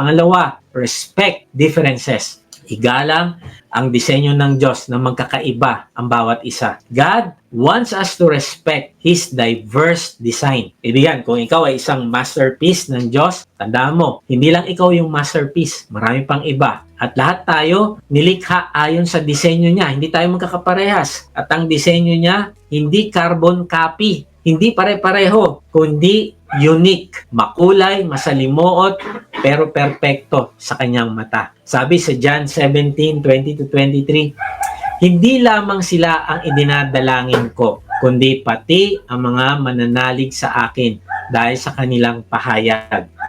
Pangalawa, respect differences. Igalang ang disenyo ng Diyos na magkakaiba ang bawat isa. God wants us to respect His diverse design. Ibigan, kung ikaw ay isang masterpiece ng Diyos, tandaan mo, hindi lang ikaw yung masterpiece, marami pang iba. At lahat tayo nilikha ayon sa disenyo niya. Hindi tayo magkakaparehas. At ang disenyo niya, hindi carbon copy. Hindi pare-pareho, kundi unique, makulay, masalimuot, pero perpekto sa kanyang mata. Sabi sa John 17, 20-23, Hindi lamang sila ang idinadalangin ko, kundi pati ang mga mananalig sa akin dahil sa kanilang pahayag.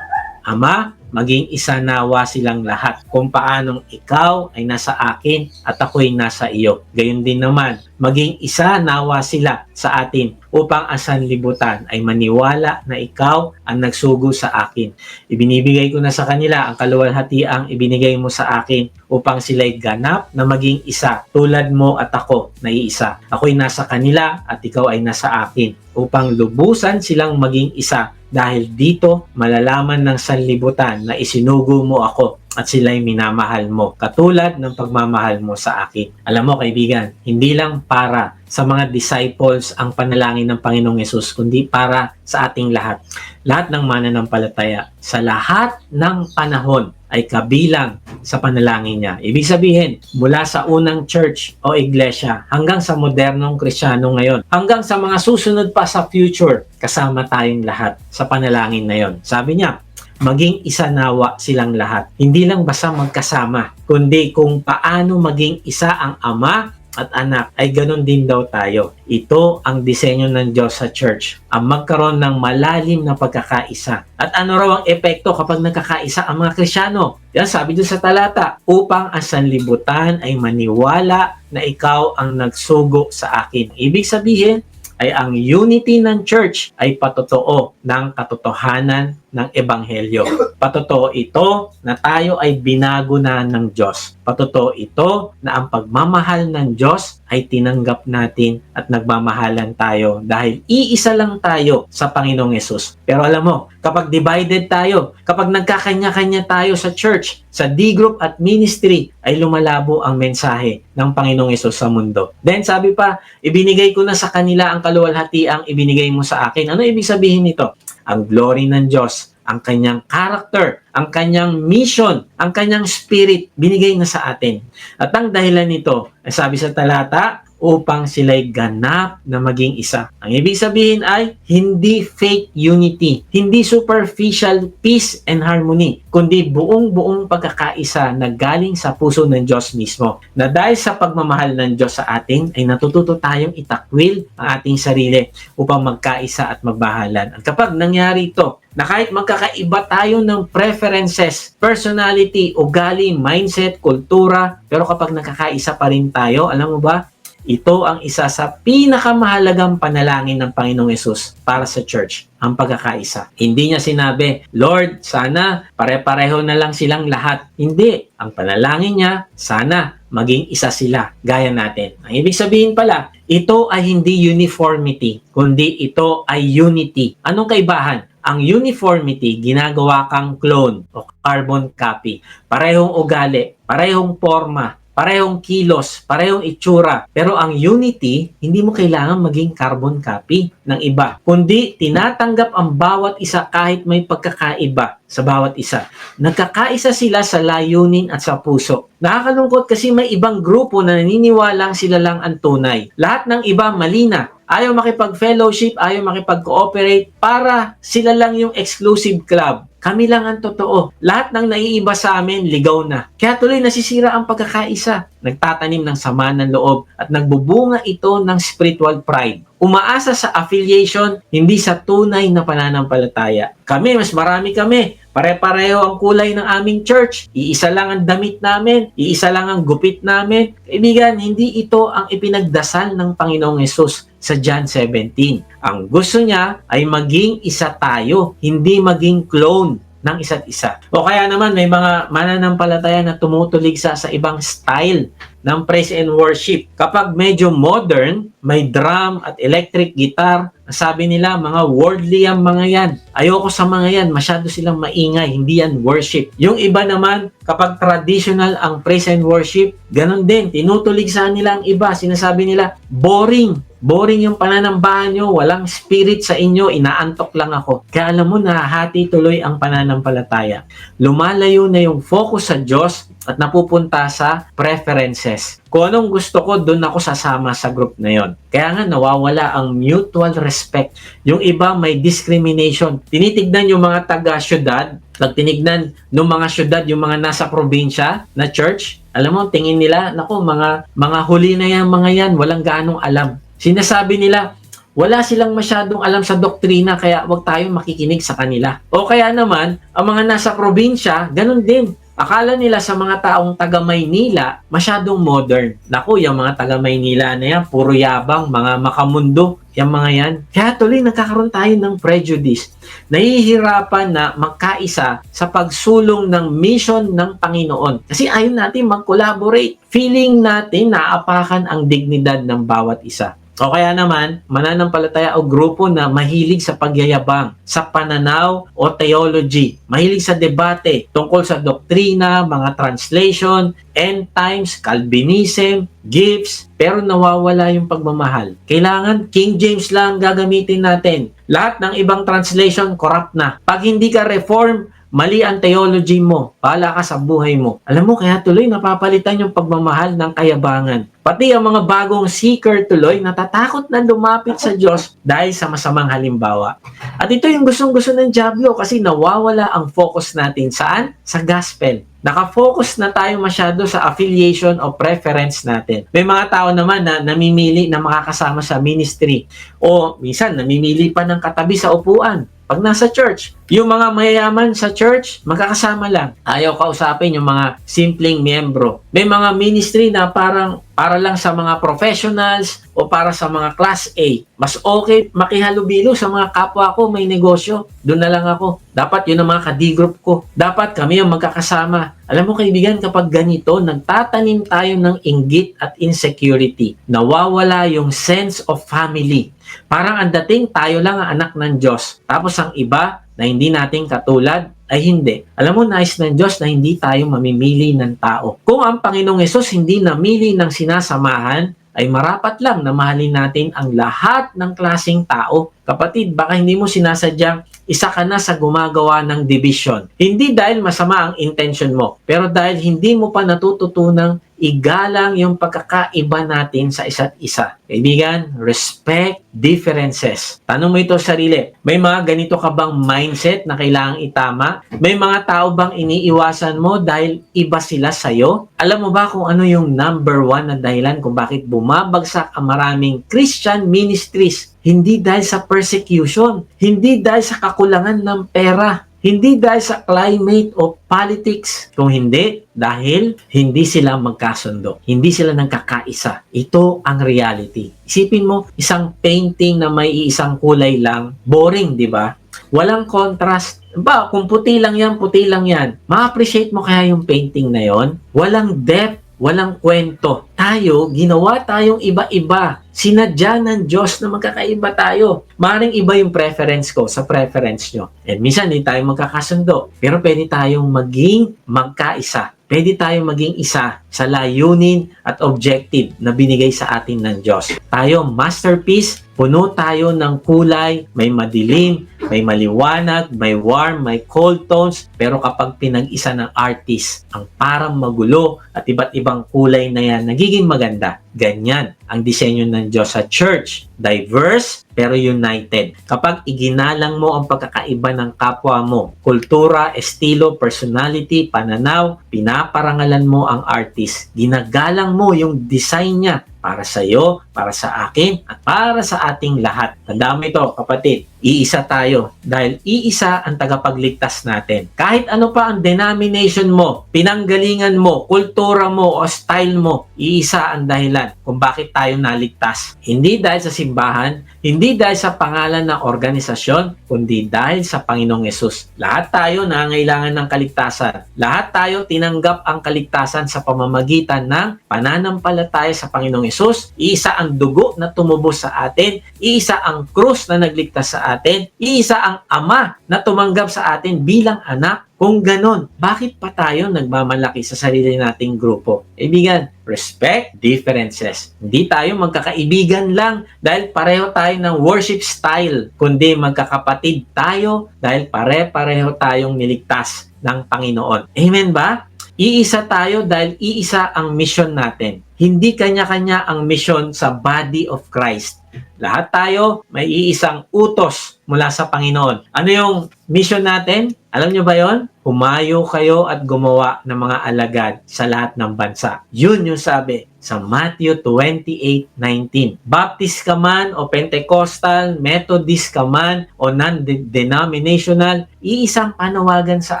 Ama, maging isa nawa silang lahat kung paanong ikaw ay nasa akin at ako'y nasa iyo. Gayon din naman, maging isa nawa sila sa atin upang ang sanlibutan ay maniwala na ikaw ang nagsugo sa akin. Ibinibigay ko na sa kanila ang kaluwalhatiang ibinigay mo sa akin upang sila'y ganap na maging isa tulad mo at ako na iisa. Ako'y nasa kanila at ikaw ay nasa akin upang lubusan silang maging isa dahil dito malalaman ng sanlibutan na isinugo mo ako at sila'y minamahal mo, katulad ng pagmamahal mo sa akin. Alam mo kaibigan, hindi lang para sa mga disciples ang panalangin ng Panginoong Yesus, kundi para sa ating lahat. Lahat ng mananampalataya, sa lahat ng panahon ay kabilang sa panalangin niya. Ibig sabihin, mula sa unang church o iglesia hanggang sa modernong krisyano ngayon, hanggang sa mga susunod pa sa future, kasama tayong lahat sa panalangin na yon. Sabi niya, maging isa nawa silang lahat. Hindi lang basta magkasama, kundi kung paano maging isa ang ama at anak ay ganun din daw tayo. Ito ang disenyo ng Diyos sa church, ang magkaroon ng malalim na pagkakaisa. At ano raw ang epekto kapag nagkakaisa ang mga Krisyano? Yan sabi doon sa talata, upang ang sanlibutan ay maniwala na ikaw ang nagsugo sa akin. Ibig sabihin, ay ang unity ng church ay patotoo ng katotohanan ng Ebanghelyo. Patotoo ito na tayo ay binago na ng Diyos. Patotoo ito na ang pagmamahal ng Diyos ay tinanggap natin at nagmamahalan tayo dahil iisa lang tayo sa Panginoong Yesus. Pero alam mo, kapag divided tayo, kapag nagkakanya-kanya tayo sa church, sa D-group at ministry, ay lumalabo ang mensahe ng Panginoong Yesus sa mundo. Then sabi pa, ibinigay ko na sa kanila ang kaluwalhati ang ibinigay mo sa akin. Ano ibig sabihin nito? Ang glory ng Diyos ang kanyang character, ang kanyang mission, ang kanyang spirit, binigay na sa atin. At ang dahilan nito, sabi sa talata, upang sila'y ganap na maging isa. Ang ibig sabihin ay hindi fake unity, hindi superficial peace and harmony, kundi buong-buong pagkakaisa na galing sa puso ng Diyos mismo. Na dahil sa pagmamahal ng Diyos sa atin, ay natututo tayong itakwil ang ating sarili upang magkaisa at magbahalan. At kapag nangyari ito, na kahit magkakaiba tayo ng preferences, personality, ugali, mindset, kultura, pero kapag nakakaisa pa rin tayo, alam mo ba, ito ang isa sa pinakamahalagang panalangin ng Panginoong Yesus para sa church, ang pagkakaisa. Hindi niya sinabi, Lord, sana pare-pareho na lang silang lahat. Hindi. Ang panalangin niya, sana maging isa sila, gaya natin. Ang ibig sabihin pala, ito ay hindi uniformity, kundi ito ay unity. Anong kaibahan? Ang uniformity, ginagawa kang clone o carbon copy. Parehong ugali, parehong forma, parehong kilos, parehong itsura. Pero ang unity, hindi mo kailangan maging carbon copy ng iba. Kundi tinatanggap ang bawat isa kahit may pagkakaiba sa bawat isa. Nagkakaisa sila sa layunin at sa puso. Nakakalungkot kasi may ibang grupo na naniniwalang sila lang ang tunay. Lahat ng iba malina. Ayaw makipag-fellowship, ayaw makipag-cooperate para sila lang yung exclusive club. Kami lang ang totoo. Lahat ng naiiba sa amin, ligaw na. Kaya tuloy nasisira ang pagkakaisa. Nagtatanim ng sama ng loob at nagbubunga ito ng spiritual pride. Umaasa sa affiliation, hindi sa tunay na pananampalataya. Kami, mas marami kami. Pare-pareho ang kulay ng aming church. Iisa lang ang damit namin. Iisa lang ang gupit namin. Kaibigan, hindi ito ang ipinagdasal ng Panginoong Yesus sa John 17. Ang gusto niya ay maging isa tayo, hindi maging clone ng isa't isa. O kaya naman may mga mananampalataya na tumutuligsa sa ibang style ng praise and worship. Kapag medyo modern, may drum at electric guitar, sabi nila mga worldly ang mga yan. Ayoko sa mga yan, masyado silang maingay, hindi yan worship. Yung iba naman, kapag traditional ang praise and worship, ganun din, tinutuligsahan nila ang iba, sinasabi nila, boring, boring yung pananambahan nyo, walang spirit sa inyo, inaantok lang ako. Kaya alam mo, nahati tuloy ang pananampalataya. Lumalayo na yung focus sa Diyos at napupunta sa preferences. Kung anong gusto ko, doon ako sasama sa group na yon. Kaya nga nawawala ang mutual respect. Yung iba may discrimination. Tinitignan yung mga taga-syudad, pag tinignan ng mga syudad, yung mga nasa probinsya na church, alam mo, tingin nila, nako, mga, mga huli na yan, mga yan, walang gaanong alam. Sinasabi nila, wala silang masyadong alam sa doktrina kaya wag tayong makikinig sa kanila. O kaya naman, ang mga nasa probinsya, ganun din. Akala nila sa mga taong taga Maynila, masyadong modern. Naku, yung mga taga Maynila na yan, puro yabang, mga makamundo, yung mga yan. Kaya tuloy nagkakaroon tayo ng prejudice. Nahihirapan na magkaisa sa pagsulong ng mission ng Panginoon. Kasi ayaw natin mag-collaborate. Feeling natin naapakan ang dignidad ng bawat isa. O kaya naman, mananampalataya o grupo na mahilig sa pagyayabang, sa pananaw o theology, mahilig sa debate tungkol sa doktrina, mga translation, end times, Calvinism, gifts, pero nawawala yung pagmamahal. Kailangan King James lang gagamitin natin. Lahat ng ibang translation, corrupt na. Pag hindi ka reform, mali ang theology mo, pala ka sa buhay mo. Alam mo, kaya tuloy napapalitan yung pagmamahal ng kayabangan. Pati ang mga bagong seeker tuloy natatakot na lumapit sa Diyos dahil sa masamang halimbawa. At ito yung gustong-gusto ng Diablo kasi nawawala ang focus natin saan? Sa gospel. Nakafocus na tayo masyado sa affiliation o preference natin. May mga tao naman na namimili na makakasama sa ministry o minsan namimili pa ng katabi sa upuan. Pag nasa church, yung mga mayayaman sa church, magkakasama lang. Ayaw kausapin yung mga simpleng miyembro. May mga ministry na parang para lang sa mga professionals o para sa mga class A. Mas okay makihalubilo sa mga kapwa ko may negosyo. Doon na lang ako. Dapat yun ang mga kadi-group ko. Dapat kami ang magkakasama. Alam mo kaibigan, kapag ganito, nagtatanim tayo ng inggit at insecurity. Nawawala yung sense of family. Parang ang dating tayo lang ang anak ng Diyos. Tapos ang iba na hindi nating katulad ay hindi. Alam mo, nais ng Diyos na hindi tayo mamimili ng tao. Kung ang Panginoong Yesus hindi namili ng sinasamahan, ay marapat lang na mahalin natin ang lahat ng klasing tao. Kapatid, baka hindi mo sinasadyang isa ka na sa gumagawa ng division. Hindi dahil masama ang intention mo, pero dahil hindi mo pa natututunang igalang yung pagkakaiba natin sa isa't isa. Kaibigan, respect differences. Tanong mo ito sa sarili, may mga ganito ka bang mindset na kailangang itama? May mga tao bang iniiwasan mo dahil iba sila sa'yo? Alam mo ba kung ano yung number one na dahilan kung bakit bumabagsak ang maraming Christian ministries? Hindi dahil sa persecution, hindi dahil sa kakulangan ng pera, hindi dahil sa climate o politics, kung hindi dahil hindi sila magkasundo. Hindi sila nagkakaisa. Ito ang reality. Isipin mo, isang painting na may isang kulay lang, boring, di ba? Walang contrast. Ba, kung puti lang yan, puti lang yan. Ma-appreciate mo kaya yung painting na yon? Walang depth, walang kwento. Tayo, ginawa tayong iba-iba. Sinadya ng Diyos na magkakaiba tayo. Maring iba yung preference ko sa preference nyo. And minsan hindi tayo magkakasundo. Pero pwede tayong maging magkaisa. Pwede tayong maging isa sa layunin at objective na binigay sa atin ng Diyos. Tayo, masterpiece, puno tayo ng kulay, may madilim, may maliwanag, may warm, may cold tones, pero kapag pinag-isa ng artist, ang parang magulo at iba't ibang kulay na yan, nagiging maganda. Ganyan ang disenyo ng Diyos sa church. Diverse, pero united. Kapag iginalang mo ang pagkakaiba ng kapwa mo, kultura, estilo, personality, pananaw, pinaparangalan mo ang artist. Ginagalang mo yung design niya para sa iyo, para sa akin, at para sa ating lahat. Tandaan mo ito, kapatid. Iisa tayo dahil iisa ang tagapagligtas natin. Kahit ano pa ang denomination mo, pinanggalingan mo, kultura mo o style mo, iisa ang dahilan kung bakit tayo naligtas. Hindi dahil sa simbahan, Hindi dahil sa pangalan ng organisasyon, kundi dahil sa Panginoong Yesus. Lahat tayo nangangailangan ng kaligtasan. Lahat tayo tinanggap ang kaligtasan sa pamamagitan ng pananampalataya sa Panginoong Yesus. Iisa ang dugo na tumubos sa atin. Iisa ang krus na nagligtas sa atin. Iisa ang Ama na tumanggap sa atin bilang anak. Kung ganon, bakit pa tayo nagmamalaki sa sarili nating grupo? Ibigan, respect differences. Hindi tayo magkakaibigan lang dahil pareho tayo ng worship style, kundi magkakapatid tayo dahil pare-pareho tayong niligtas ng Panginoon. Amen ba? Iisa tayo dahil iisa ang mission natin. Hindi kanya-kanya ang mission sa body of Christ. Lahat tayo may iisang utos mula sa Panginoon. Ano yung mission natin? Alam nyo ba yon? Humayo kayo at gumawa ng mga alagad sa lahat ng bansa. Yun yung sabi sa Matthew 28:19. Baptist ka man o Pentecostal, Methodist ka man o non-denominational, iisang panawagan sa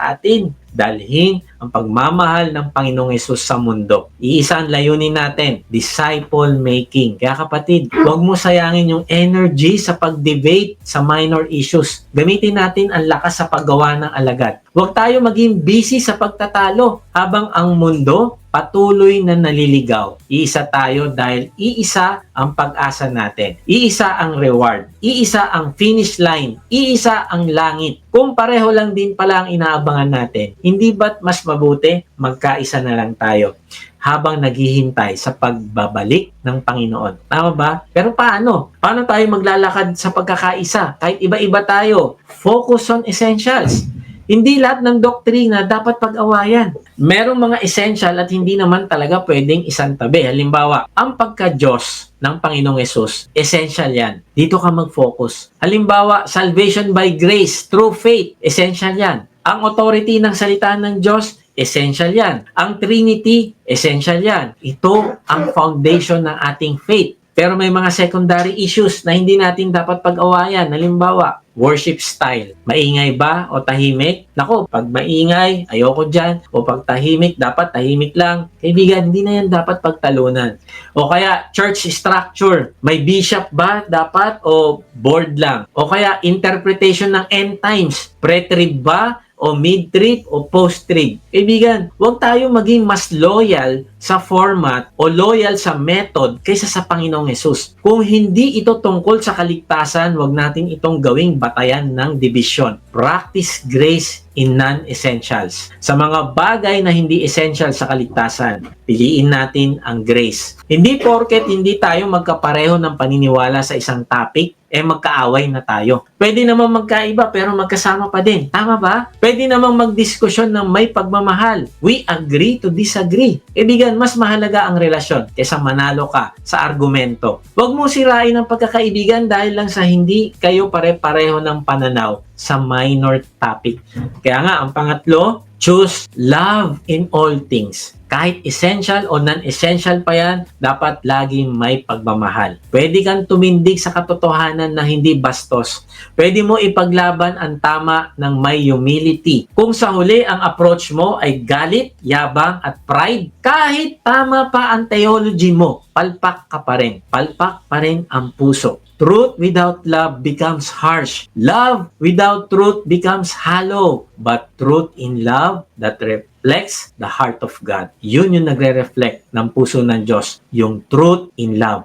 atin. Dalhin ang pagmamahal ng Panginoong Yesus sa mundo. Iisa ang layunin natin, disciple making. Kaya kapatid, huwag mo sayangin yung energy sa pag-debate sa minor issues. Gamitin natin ang lakas sa paggawa ng alagad. Huwag tayo maging busy sa pagtatalo habang ang mundo patuloy na naliligaw. Iisa tayo dahil iisa ang pag-asa natin. Iisa ang reward. Iisa ang finish line. Iisa ang langit. Kung pareho lang din pala ang inaabangan natin, hindi ba't mas mabuti magkaisa na lang tayo habang naghihintay sa pagbabalik ng Panginoon. Tama ba? Pero paano? Paano tayo maglalakad sa pagkakaisa? Kahit iba-iba tayo. Focus on essentials. Hindi lahat ng doktrina dapat pag-awayan. Merong mga essential at hindi naman talaga pwedeng isang tabi. Halimbawa, ang pagka-Diyos ng Panginoong Yesus, essential yan. Dito ka mag-focus. Halimbawa, salvation by grace, through faith, essential yan. Ang authority ng salita ng Diyos, essential yan. Ang Trinity, essential yan. Ito ang foundation ng ating faith. Pero may mga secondary issues na hindi natin dapat pag-awayan. Halimbawa, worship style. Maingay ba o tahimik? Nako, pag maingay, ayoko dyan. O pag tahimik, dapat tahimik lang. Kaibigan, hindi na yan dapat pagtalunan. O kaya, church structure. May bishop ba dapat o board lang? O kaya, interpretation ng end times. Pre-trib ba o mid-trip o post-trip. Kaibigan, huwag tayo maging mas loyal sa format o loyal sa method kaysa sa Panginoong Yesus. Kung hindi ito tungkol sa kaligtasan, huwag natin itong gawing batayan ng division. Practice grace in non-essentials. Sa mga bagay na hindi essential sa kaligtasan, piliin natin ang grace. Hindi porket hindi tayo magkapareho ng paniniwala sa isang topic, eh magkaaway na tayo. Pwede namang magkaiba pero magkasama pa din. Tama ba? Pwede namang magdiskusyon ng may pagmamahal. We agree to disagree. Ibigan, mas mahalaga ang relasyon kaysa manalo ka sa argumento. Huwag mo sirain ang pagkakaibigan dahil lang sa hindi kayo pare-pareho ng pananaw sa minor topic. Kaya nga, ang pangatlo, choose love in all things. Kahit essential o non-essential pa yan, dapat laging may pagmamahal. Pwede kang tumindig sa katotohanan na hindi bastos. Pwede mo ipaglaban ang tama ng may humility. Kung sa huli ang approach mo ay galit, yabang at pride, kahit tama pa ang theology mo, palpak ka pa rin. Palpak pa rin ang puso. Truth without love becomes harsh. Love without truth becomes hollow. But truth in love that reflects the heart of God. Yun yung nagre-reflect ng puso ng Diyos. Yung truth in love.